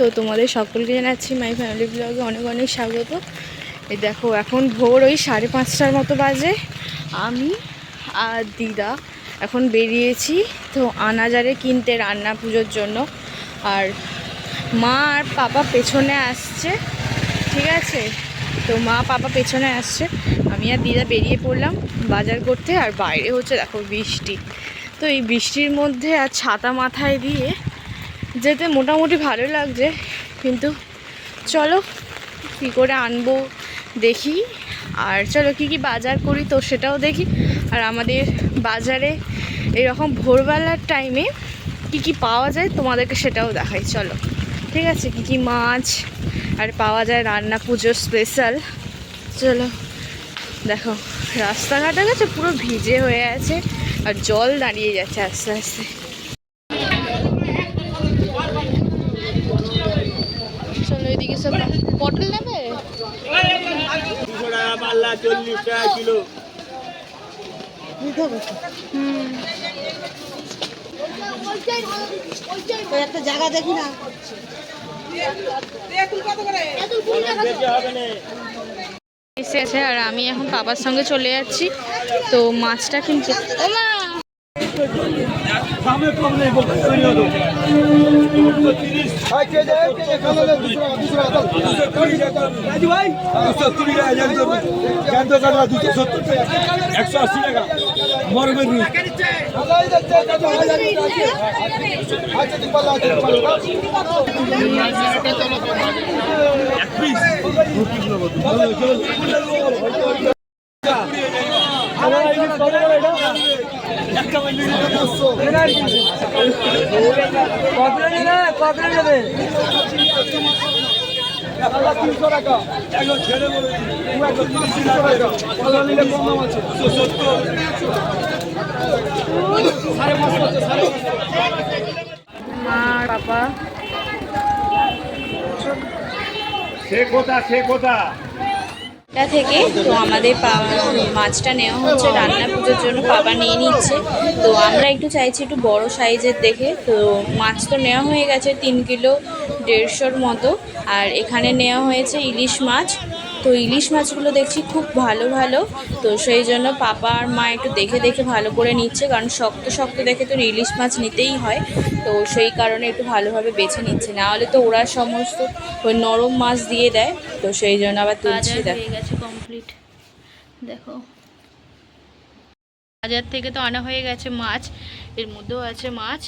তো তোমাদের সকলকে জানাচ্ছি মাই ফ্যামিলি ব্লগে অনেক অনেক স্বাগত। এই দেখো, এখন ভোর ওই সাড়ে পাঁচটার মতো বাজে। আমি আর দিদা এখন বেরিয়েছি তো আনাজারে কিনতে রান্না পুজোর জন্য। আর মা আর পাপা পেছনে আসছে, ঠিক আছে? তো মা, পাপা পেছনে আসছে। আমি আর দিদা বেরিয়ে পড়লাম বাজার করতে। আর বাইরে হচ্ছে দেখো বৃষ্টি। তো এই বৃষ্টির মধ্যে আর ছাতা মাথায় দিয়ে যেতে মোটামুটি ভালো লাগছে, কিন্তু চলো কী করে আনব দেখি। আর চলো কি কি বাজার করি তো সেটাও দেখি। আর আমাদের বাজারে এরকম ভোরবেলার টাইমে কি কি পাওয়া যায় তোমাদেরকে সেটাও দেখাই, চলো। ঠিক আছে, কি কি মাছ আর পাওয়া যায় রান্না পুজোর স্পেশাল চলো, দেখো, রাস্তাঘাটে গেছে পুরো ভিজে হয়ে আছে, আর জল দাঁড়িয়ে যাচ্ছে আস্তে আস্তে চলো এদিকে সব পটল নেবে দুশো টাকা চল্লিশ টাকা কিলো একটা জায়গা দেখি না। বেশি হবে আর আমি এখন বাবার সঙ্গে চলে যাচ্ছি। তো মাছটা মা! দামে কম নেই একশো আশি টাকা। মরবের রুই এক পিস। তিনশো টাকা একদম ছেড়ে মা বাবা সে কোথা সে কোথা? এটা থেকে তো আমাদের মাছটা নেওয়া হচ্ছে, রান্না পুজোর জন্য বাবা নিয়ে নিচ্ছে। তো আমরা একটু চাইছি একটু বড় সাইজের দেখে। তো মাছ তো নেওয়া হয়ে গেছে তিন কিলো দেড়শোর মতো। আর এখানে নেওয়া হয়েছে ইলিশ মাছ। তো ইলিশ মাছগুলো দেখছি খুব ভালো ভালো। তো সেই জন্য পাপা আর মা একটু দেখে দেখে ভালো করে নিচ্ছে কারণ শক্ত শক্ত দেখে তো ইলিশ মাছ নিতেই হয়। তো সেই কারণে একটু ভালোভাবে বেছে নিচ্ছে। না হলে তো ওরা সমস্ত ওই নরম মাছ দিয়ে দেয়। তো সেই জন্য আবার তুলছি গেছে কমপ্লিট দেখো। বাজার থেকে তো আনা হয়ে গেছে মাছ। এর মধ্যেও আছে মাছ।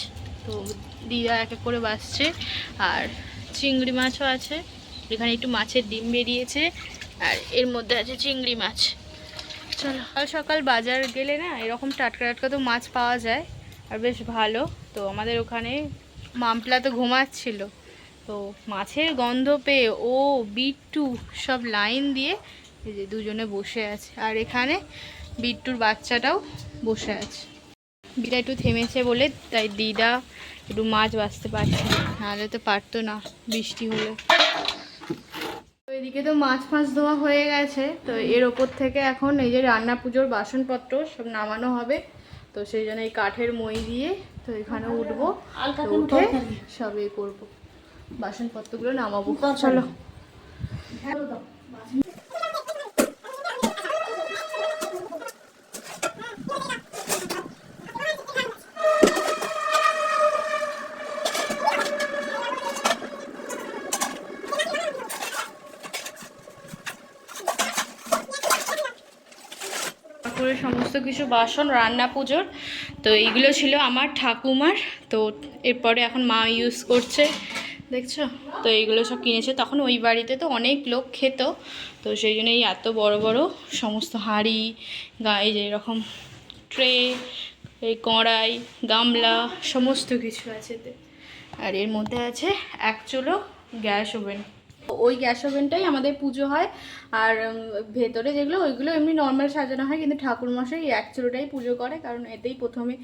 তো দিদা এক এক করে বাসছে। আর চিংড়ি মাছও আছে। এখানে একটু মাছের ডিম বেরিয়েছে। আর এর মধ্যে আছে চিংড়ি মাছ। চলো। সকাল সকাল বাজার গেলে না এরকম টাটকা টাটকা তো মাছ পাওয়া যায়, আর বেশ ভালো। তো আমাদের ওখানে মামপলা তো ঘুমাচ্ছিল। তো মাছের গন্ধ পেয়ে ও, বিট্টু সব লাইন দিয়ে যে দুজনে বসে আছে। আর এখানে বিট্টুর বাচ্চাটাও বসে আছে। বিটা একটু থেমেছে বলে তাই দিদা একটু মাছ বাঁচতে পারছে নাহলে তো পারতো না বৃষ্টি হলে। এদিকে তো মাছ ফাঁস ধোয়া হয়ে গেছে তো এর ওপর থেকে এখন এই যে রান্না পুজোর বাসনপত্র সব নামানো হবে তো সেই জন্য এই কাঠের মই দিয়ে তো এখানে উঠবো উঠে সব এ করব বাসনপত্রগুলো নামাবো। চলো। ঠাকুরের সমস্ত কিছু বাসন, রান্না পুজোর। তো এইগুলো ছিল আমার ঠাকুমার। তো এরপরে এখন মা ইউজ করছে, দেখছ? তো এইগুলো সব কিনেছে। তখন ওই বাড়িতে তো অনেক লোক খেত। তো সেই জন্য এই এত বড় বড় সমস্ত হাঁড়ি গায়ে এই যে এরকম ট্রে, এই কড়াই, গামলা, সমস্ত কিছু আছে আর এর মধ্যে আছে এক চুলো গ্যাস ওভেন। ওই গ্যাস ওভেনটাই আমাদের পুজো হয়। আর ভেতরে যেগুলো, ওইগুলো এমনি নর্মাল সাজানো হয়, কিন্তু ঠাকুরমশাই মশাই এক চুলোটাই পুজো করে, কারণ এতেই প্রথমে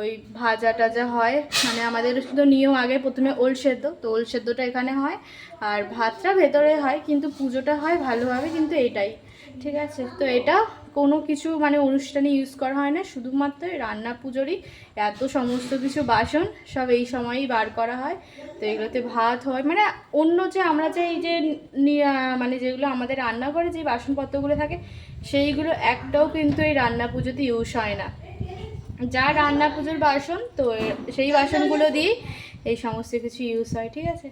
ওই ভাজা টাজা হয়। মানে আমাদের শুধু নিয়ম আগে প্রথমে ওল সেদ্ধ, তো ওল সেদ্ধটা এখানে হয়। আর ভাতটা ভেতরে হয়, কিন্তু পুজোটা হয় ভালোভাবে, কিন্তু এটাই। ঠিক আছে? তো এটা কোনো কিছু মানে অনুষ্ঠানে ইউজ করা হয় না। শুধুমাত্র রান্না পুজোরই এত সমস্ত কিছু বাসন সব এই সময়ই বার করা হয়। তো এগুলোতে ভাত হয়। মানে অন্য যে আমরা যে এই যে মানে যেগুলো আমাদের রান্নাঘরে যে বাসনপত্রগুলো থাকে, সেইগুলো একটাও কিন্তু এই রান্না পুজোতে ইউজ হয় না। যা রান্না পুজোর বাসন, তো সেই বাসনগুলো দিয়েই এই সমস্ত কিছু ইউজ হয়। ঠিক আছে?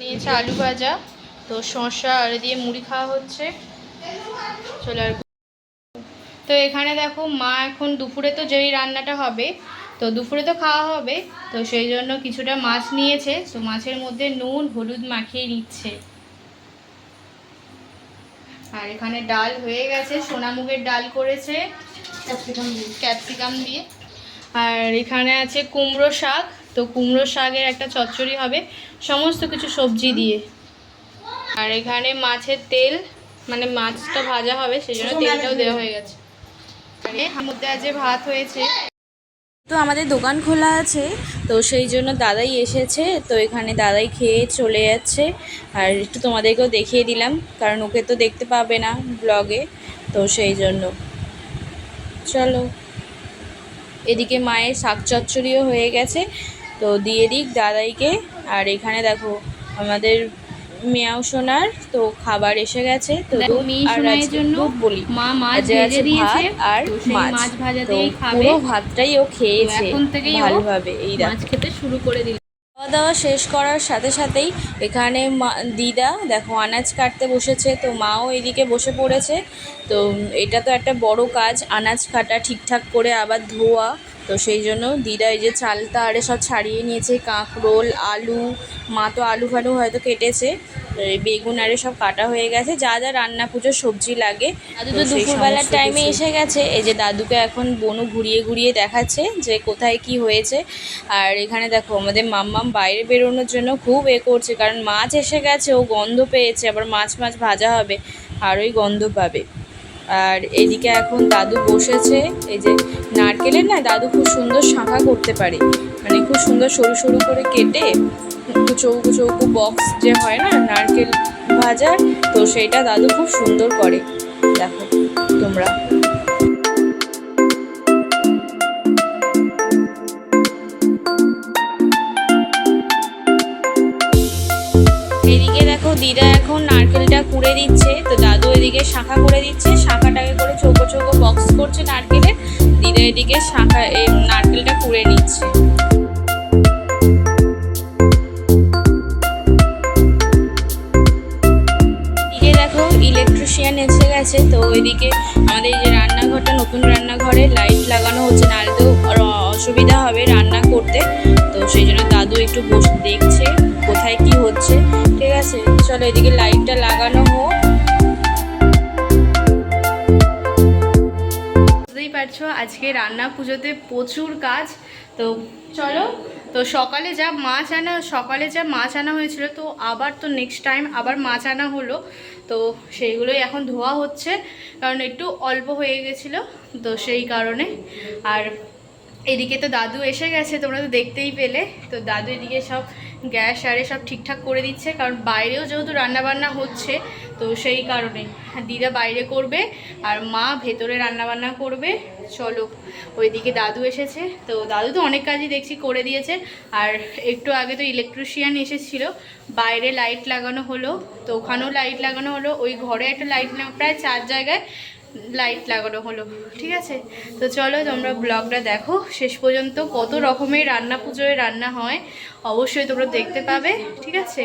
নিয়েছে আলু ভাজা, তো শসা, আর দিয়ে মুড়ি খাওয়া হচ্ছে। চলে আর তো এখানে দেখো মা এখন দুপুরে তো যেই রান্নাটা হবে তো দুপুরে তো খাওয়া হবে তো সেই জন্য কিছুটা মাছ নিয়েছে তো মাছের মধ্যে নুন হলুদ মাখিয়ে নিচ্ছে। আর এখানে ডাল হয়ে গেছে সোনামুগের ডাল করেছে ক্যাপসিকাম দিয়ে। আর এখানে আছে কুমড়ো শাক তো কুমড়ো শাকের একটা চচ্চড়ি হবে সমস্ত কিছু সবজি দিয়ে। আর এখানে মাছের তেল মানে মাছটা ভাজা হবে সেই জন্য তেলটাও দেওয়া হয়ে গেছে। ভাত হয়েছে। তো আমাদের দোকান খোলা আছে, তো সেই জন্য দাদাই এসেছে, তো এখানে দাদাই খেয়ে চলে যাচ্ছে। আর একটু তোমাদেরকেও দেখিয়ে দিলাম, কারণ ওকে তো দেখতে পাবে না ব্লগে, তো সেই জন্য। চলো। এদিকে মায়ের শাক চচ্চড়িও হয়ে গেছে, তো দিয়ে দিক দাদাইকে। আর এখানে দেখো, আমাদের মেয়াও সোনার তো খাবার এসে গেছে তো জন্য বলি। মা মাছ ভেজে দিয়েছে আর মাছ। ভাজা দিয়েই খাবে। পুরো ভাতটাই ও খেয়েছে এখন থেকেই ভালোভাবে। এই মাছ খেতে শুরু করে দিল। খাওয়া দাওয়া শেষ করার সাথে সাথেই এখানে মা দিদা দেখো আনাজ কাটতে বসেছে তো মাও এদিকে বসে পড়েছে তো এটা তো একটা বড় কাজ আনাজ কাটা ঠিকঠাক করে আবার ধোয়া তো সেই জন্য দিদা এই যে চালটা আরে সব ছাড়িয়ে নিয়েছে কাঁকরোল আলু মা তো আলু ফালু হয়তো কেটেছে বেগুন আরে সব কাটা হয়ে গেছে যা যা রান্না পুজোর সবজি লাগে দাদু তো তো দুপুরবেলার টাইমে এসে গেছে এই যে দাদুকে এখন বনু ঘুরিয়ে ঘুরিয়ে দেখাচ্ছে যে কোথায় কি হয়েছে আর এখানে দেখো আমাদের মাম্মাম বাইরে বেরোনোর জন্য খুব এ করছে কারণ মাছ এসে গেছে ও গন্ধ পেয়েছে আবার মাছ মাছ ভাজা হবে আর ওই গন্ধ পাবে। আর এদিকে এখন দাদু বসেছে, এই যে নারকেলের না দাদু খুব সুন্দর শাঁখা করতে পারে। মানে খুব সুন্দর সরু সরু করে কেটে চৌকো চৌকো বক্স যে হয় না, নারকেল ভাজার, তো সেইটা দাদু খুব সুন্দর করে। দেখো তোমরা। এদিকে দেখো দিদা এখন নারকেলটা কুড়ে দিচ্ছে, তো দাদু এদিকে শাখা করে দিচ্ছে, শাখাটাকে করে চৌকো চৌকো বক্স করছে নারকেলের দিদা এদিকে শাখা নারকেলটা কুড়ে নিচ্ছে। ইলেকট্রিশিয়ান এসে গেছে, তো ওইদিকে আমাদের যে রান্নাঘরটা, নতুন রান্নাঘরে লাইট লাগানো হচ্ছে, নাহলে তো অসুবিধা হবে রান্না করতে। তো সেই জন্য দাদু একটু বসে, দেখছে কোথায় কি হচ্ছে। ঠিক আছে, চলো এদিকে লাইটটা লাগানো হোক। পারছ আজকে রান্না পুজোতে প্রচুর কাজ। তো চলো, তো সকালে যা মাছ আনা, সকালে যা মাছ আনা হয়েছিল, তো আবার তো নেক্সট টাইম আবার মাছ আনা হলো। তো সেইগুলোই এখন ধোয়া হচ্ছে, কারণ একটু অল্প হয়ে গেছিল, তো সেই কারণে। আর এদিকে তো দাদু এসে গেছে, তোমরা তো দেখতেই পেলে। তো দাদু এদিকে সব গ্যাস আরে সব ঠিকঠাক করে দিচ্ছে, কারণ বাইরেও যেহেতু রান্নাবান্না হচ্ছে, তো সেই কারণে। দিদা বাইরে করবে, আর মা ভেতরে রান্নাবান্না করবে। চলো, ওইদিকে দাদু এসেছে। তো দাদু তো অনেক কাজই দেখছি, করে দিয়েছে। আর একটু আগে তো ইলেকট্রিশিয়ান এসেছিল, বাইরে লাইট লাগানো হলো। তো ওখানেও লাইট লাগানো হলো, ওই ঘরে একটা লাইট প্রায় চার জায়গায় লাইট লাগানো হলো ঠিক আছে? তো চলো তোমরা ব্লগটা দেখো। শেষ পর্যন্ত কত রকমের রান্না পুজোয় রান্না হয় অবশ্যই তোমরা দেখতে পাবে ঠিক আছে?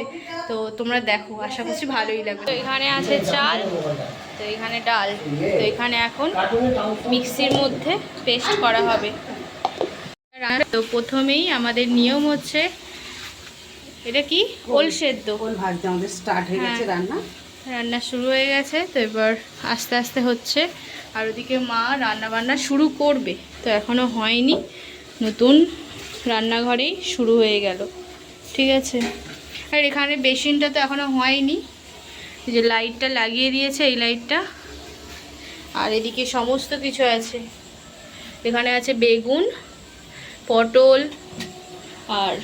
তো তোমরা দেখো আশা করছি ভালোই লাগবে। তো এখানে আছে চাল তো এখানে ডাল তো এখানে এখন মিক্সির মধ্যে পেস্ট করা হবে। তো প্রথমেই আমাদের নিয়ম হচ্ছে এটা কি? ওল সেদ্ধ। কোন ভাজতে আমাদের স্টার্ট হয়ে গেছে হ্যাঁ। রান্না। রান্না শুরু হয়ে গেছে, তো এবার আস্তে আস্তে হচ্ছে। আর ওদিকে মা রান্না বান্না শুরু করবে, তো এখনও হয়নি। নতুন রান্নাঘরেই শুরু হয়ে গেল, ঠিক আছে? আর এখানে বেসিনটা তো এখনও হয়নি যে লাইটটা লাগিয়ে দিয়েছে এই লাইটটা। আর এদিকে সমস্ত কিছু আছে, এখানে আছে বেগুন, পটল, আর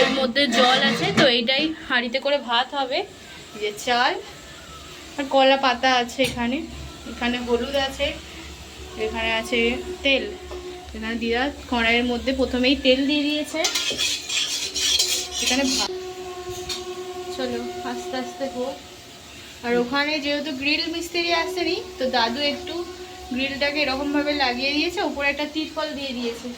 এর মধ্যে জল আছে, তো এইটাই হাঁড়িতে করে ভাত হবে। যে চাল আর কলা পাতা আছে এখানে। এখানে হলুদ আছে, এখানে আছে তেল। এখানে দিদা কড়াইয়ের মধ্যে প্রথমেই তেল দিয়ে দিয়েছে। এখানে চলো, আস্তে আস্তে হোক। আর ওখানে যেহেতু গ্রিল মিস্ত্রি আসেনি, তো দাদু একটু গ্রিলটাকে এরকমভাবে লাগিয়ে দিয়েছে, উপরে একটা তিরপল দিয়ে দিয়েছে।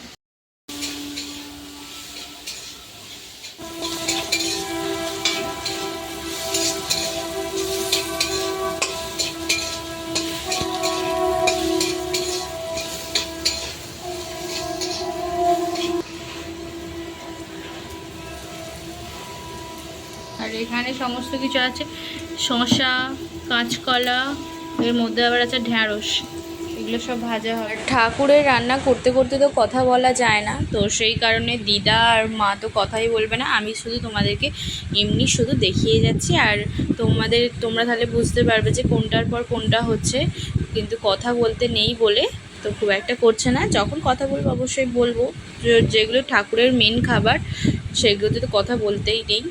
সমস্ত কিছু আছে। শসা, কাঁচকলা, এর মধ্যে আবার আছে ঢ্যাঁড়স। এগুলো সব ভাজা হয় ঠাকুরের রান্না করতে করতে তো কথা বলা যায় না। তো সেই কারণে দিদা আর মা তো কথাই বলবে না। আমি শুধু তোমাদেরকে এমনি শুধু দেখিয়ে যাচ্ছি। আর তোমাদের, তোমরা তাহলে বুঝতে পারবে যে কোনটার পর কোনটা হচ্ছে। কিন্তু কথা বলতে নেই বলে তো খুব একটা করছে না। যখন কথা বলব অবশ্যই বলব। যেগুলো ঠাকুরের মেন খাবার, সেগুলোতে তো কথা বলতেই নেই।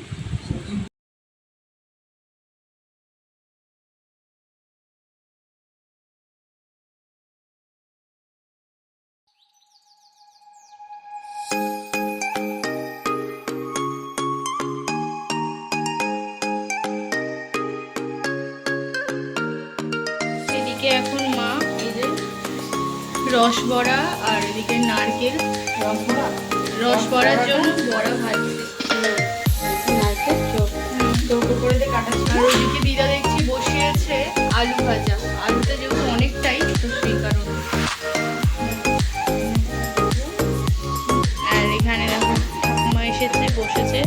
এদিকে এখন মা এই যে রস বড়া আর এদিকে নারকেল। রস বড়ার জন্য বড়া ভাজছে আর ওদিকে দিদা দেখছি বসিয়েছে আলু ভাজা। আলুটা যেহেতু অনেকটাই তো সেই কারণে। আর এখানে দেখো ঠাকুমা এসেছে বসেছে।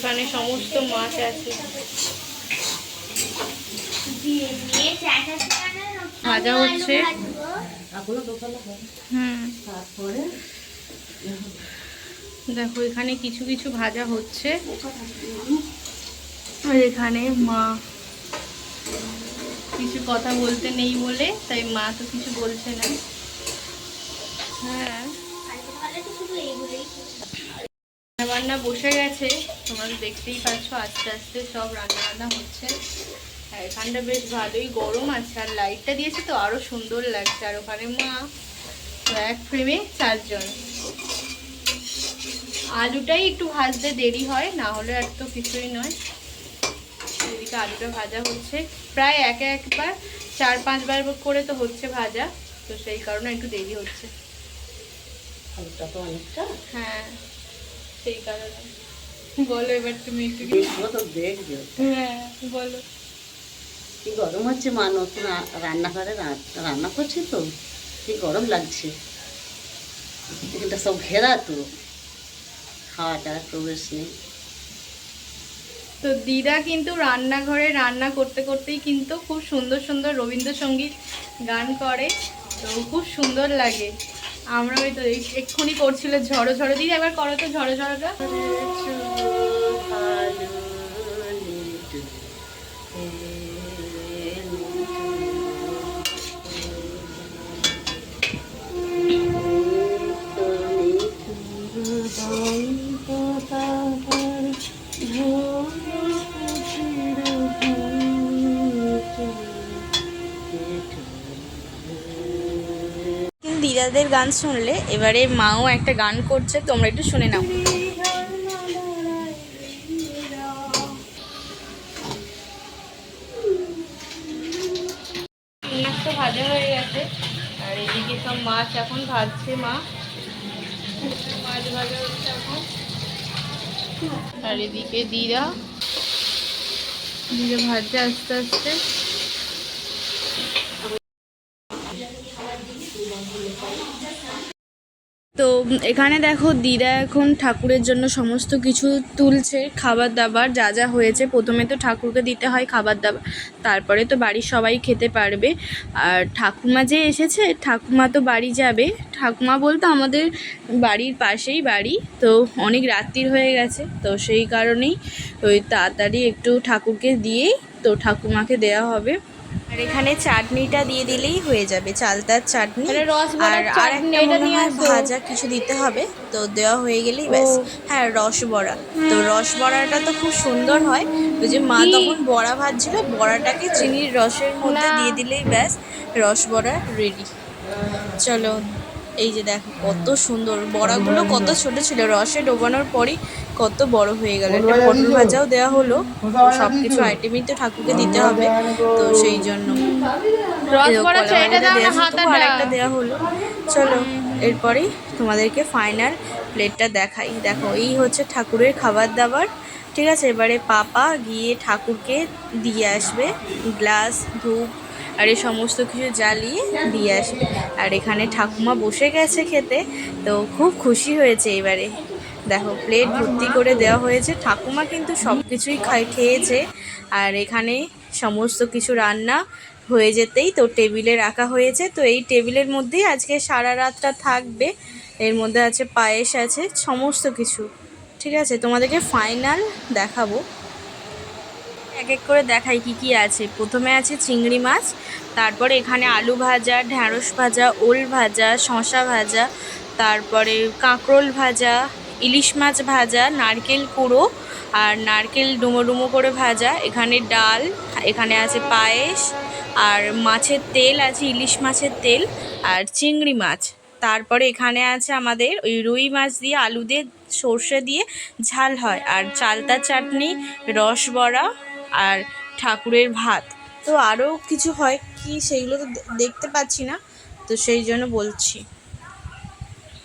এখানে সমস্ত মাছ আছে। ভাজা হচ্ছে। হুম। দেখো, এখানে কিছু কিছু ভাজা হচ্ছে। আর এখানে মা কিছু কথা বলতে নেই বলে, তাই মা তো কিছু বলছে না। হ্যাঁ। রান্না বসে গেছে। তোমরা দেখতেই পাচ্ছ আস্তে আস্তে সব রান্না বান্না হচ্ছে। আর এখানটা বেশ ভালোই গরম আছে আর লাইটটা দিয়েছে তো আরও সুন্দর লাগছে। আর ওখানে মা এক ফ্রেমে চারজন। আলুটাই একটু ভাজতে দেরি হয় না হলে আর তো কিছুই নয়। এদিকে আলুটা ভাজা হচ্ছে। প্রায় এক একবার চার পাঁচবার করে তো হচ্ছে ভাজা তো সেই কারণে একটু দেরি হচ্ছে। আলুটা তো অনেকটা। হ্যাঁ। সেই কারণে। বলো এবার তুমি একটু তো দেখবে। হ্যাঁ বলো। কি গরম হচ্ছে মা? নতুন রান্নাঘরে রান্না করছি তো? কি গরম লাগছে। এখানটা সব ঘেরা তো। হাওয়াটা প্রবেশ নেই। তো দিদা কিন্তু রান্নাঘরে রান্না করতে করতেই কিন্তু খুব সুন্দর সুন্দর রবীন্দ্রসঙ্গীত গান করে। তো খুব সুন্দর লাগে। আমরা ওই তো এক্ষুনি করছিল ঝড়ো ঝড়ো। দিদি একবার করো তো ঝড়ো ঝড়োটা। দিদাদের গান শুনলে এবারে মাও একটা গান করছে, তোমরা একটু শুনে নাও। মাছটা ভাজা হয়ে গেছে, আর এদিকে সব মাছ এখন ভাজছে মা। মাছ ভাজা হচ্ছে এখন। আর এদিকে দিদা দিদা ভাজছে আস্তে আস্তে। তো এখানে দেখো দিদা এখন ঠাকুরের জন্য সমস্ত কিছু তুলছে খাবার দাবার যা যা হয়েছে। প্রথমে তো ঠাকুরকে দিতে হয় খাবার দাবার তারপরে তো বাড়ির সবাই খেতে পারবে। আর ঠাকুমা যে এসেছে, ঠাকুমা তো বাড়ি যাবে। ঠাকুমা বলতে আমাদের বাড়ির পাশেই বাড়ি, তো অনেক রাত্রির হয়ে গেছে, তো সেই কারণেই ওই তাড়াতাড়ি একটু ঠাকুরকে দিয়েই তো ঠাকুমাকে দেওয়া হবে। আর এখানে চাটনিটা দিয়ে দিলেই হয়ে যাবে চালতার চাটনি। তাহলে আর আর একটা মনে হয় ভাজা কিছু দিতে হবে তো দেওয়া হয়ে গেলেই ব্যাস। হ্যাঁ হ্যাঁ রসবড়া। তো রসবড়াটা তো খুব সুন্দর হয়। ওই যে মা তখন বড়া ভাজছিল বড়াটাকে চিনির রসের মধ্যে দিয়ে দিলেই ব্যাস রসবড়া রেডি চলো এই যে দেখো কত সুন্দর। বড়াগুলো কত ছোট ছিল রসে ডোবানোর পরই কত বড় হয়ে গেল। একটা পটল ভাজাও দেওয়া হলো সব কিছু আইটেমই তো ঠাকুরকে দিতে হবে তো সেই জন্য। ভাজাটা দেওয়া হলো চলো এরপরেই তোমাদেরকে ফাইনাল প্লেটটা দেখাই। দেখো এই হচ্ছে ঠাকুরের খাবার দাবার ঠিক আছে? এবারে পাপা গিয়ে ঠাকুরকে দিয়ে আসবে গ্লাস ধূপ আর এই সমস্ত কিছু জ্বালিয়ে দিয়ে আসবে। আর এখানে ঠাকুমা বসে গেছে খেতে, তো খুব খুশি হয়েছে এবারে। দেখো প্লেট ভর্তি করে দেওয়া হয়েছে। ঠাকুমা কিন্তু সব কিছুই খাই খেয়েছে। আর এখানে সমস্ত কিছু রান্না হয়ে যেতেই তো টেবিলে রাখা হয়েছে। তো এই টেবিলের মধ্যেই আজকে সারা রাতটা থাকবে। এর মধ্যে আছে পায়েস আছে, সমস্ত কিছু। ঠিক আছে? তোমাদেরকে ফাইনাল দেখাবো। এক এক করে দেখাই কি কি আছে। প্রথমে আছে চিংড়ি মাছ, তারপরে এখানে আলু ভাজা, ঢ্যাঁড়স ভাজা, ওল ভাজা শশা ভাজা, তারপরে কাঁকরোল ভাজা, ইলিশ মাছ ভাজা, নারকেল কুড়ো আর নারকেল ডুমো ডুমো করে ভাজা। এখানে ডাল, এখানে আছে পায়েস আর মাছের তেল আছে, ইলিশ মাছের তেল আর চিংড়ি মাছ। তারপরে এখানে আছে আমাদের ওই রুই মাছ দিয়ে আলু দিয়ে সর্ষে দিয়ে ঝাল হয়। আর চালতা চাটনি, রসবড়া আর ঠাকুরের ভাত। তো আরও কিছু হয় কি সেইগুলো তো দেখতে পাচ্ছি না। তো সেই জন্য বলছি।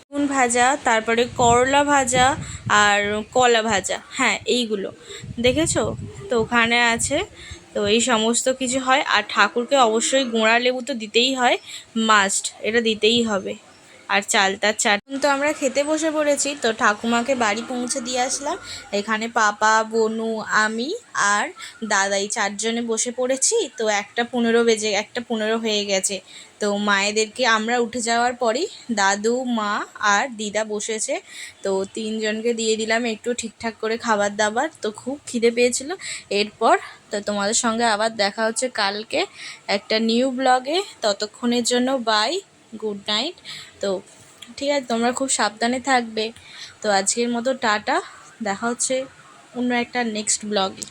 বেগুন ভাজা, তারপরে করলা ভাজা আর কলা ভাজা। হ্যাঁ এইগুলো। দেখেছ? তো ওখানে আছে। তো এই সমস্ত কিছু হয়। আর ঠাকুরকে অবশ্যই গোঁড়া লেবু তো দিতেই হয়। মাস্ট এটা দিতেই হবে। আর চালতার চাটনি তো আমরা খেতে বসে পড়েছি, তো ঠাকুমাকে বাড়ি পৌঁছে দিয়ে আসলাম। এখানে পাপা, বনু, আমি আর দাদাই চারজনে বসে পড়েছি, তো একটা পনেরো বেজে, একটা পনেরো হয়ে গেছে। তো মায়েদেরকে আমরা উঠে যাওয়ার পরই দাদু, মা আর দিদা বসেছে, তো তিনজনকে দিয়ে দিলাম একটু ঠিকঠাক করে খাবার দাবার, তো খুব খিদে পেয়েছিল। এরপর তো তোমাদের সঙ্গে আবার দেখা হচ্ছে কালকে একটা নিউ ব্লগে। ততক্ষণের জন্য বাই গুড নাইট। তো ঠিক আছে, তোমরা খুব সাবধানে থাকবে। তো আজকের মতো টাটা। দেখা হচ্ছে অন্য একটা নেক্সট ব্লগে